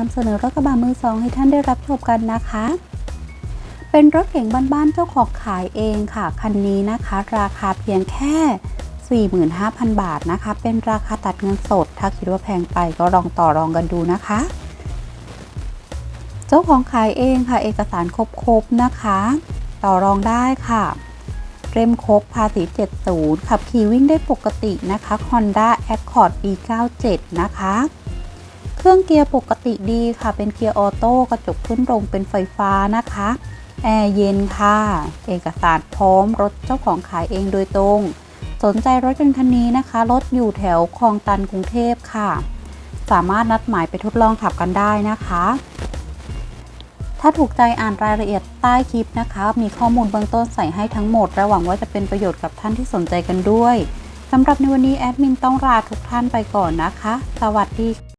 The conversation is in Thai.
นำเสนอรถกระบะมือสองให้ท่านได้รับชมกันนะคะ เป็นรถเก๋งบ้านๆเจ้าของขายเองค่ะ คันนี้นะคะ ราคาเพียงแค่ 45,000 บาทนะคะ เป็นราคาตัดเงินสด ถ้าคิดว่าแพงไปก็ลองต่อรองกันดูนะคะ เจ้าของขายเองค่ะ เอกสารครบๆนะคะ ต่อรองได้ค่ะเต็มครบภาษี 70 ขับขี่วิ่งได้ปกตินะคะ Honda Accord B97 นะคะ เครื่องเกียร์ปกติดีค่ะ เป็นเกียร์ออโต้กระจกขึ้นลงเป็นไฟฟ้านะคะ แอร์เย็นค่ะ เอกสารพร้อมรถเจ้าของขายเองโดยตรง สนใจรถยนต์คันนี้นะคะ รถอยู่แถวคลองตันกรุงเทพค่ะ สามารถนัดหมายไปทดลองขับกันได้นะคะ ถ้าถูกใจอ่านรายละเอียดใต้คลิปนะคะ มีข้อมูลเบื้องต้นใส่ให้ทั้งหมดและหวังว่าจะเป็นประโยชน์กับท่านที่สนใจกันด้วยสำหรับในวันนี้แอดมินต้องลาทุกท่านไปก่อนนะคะ สวัสดี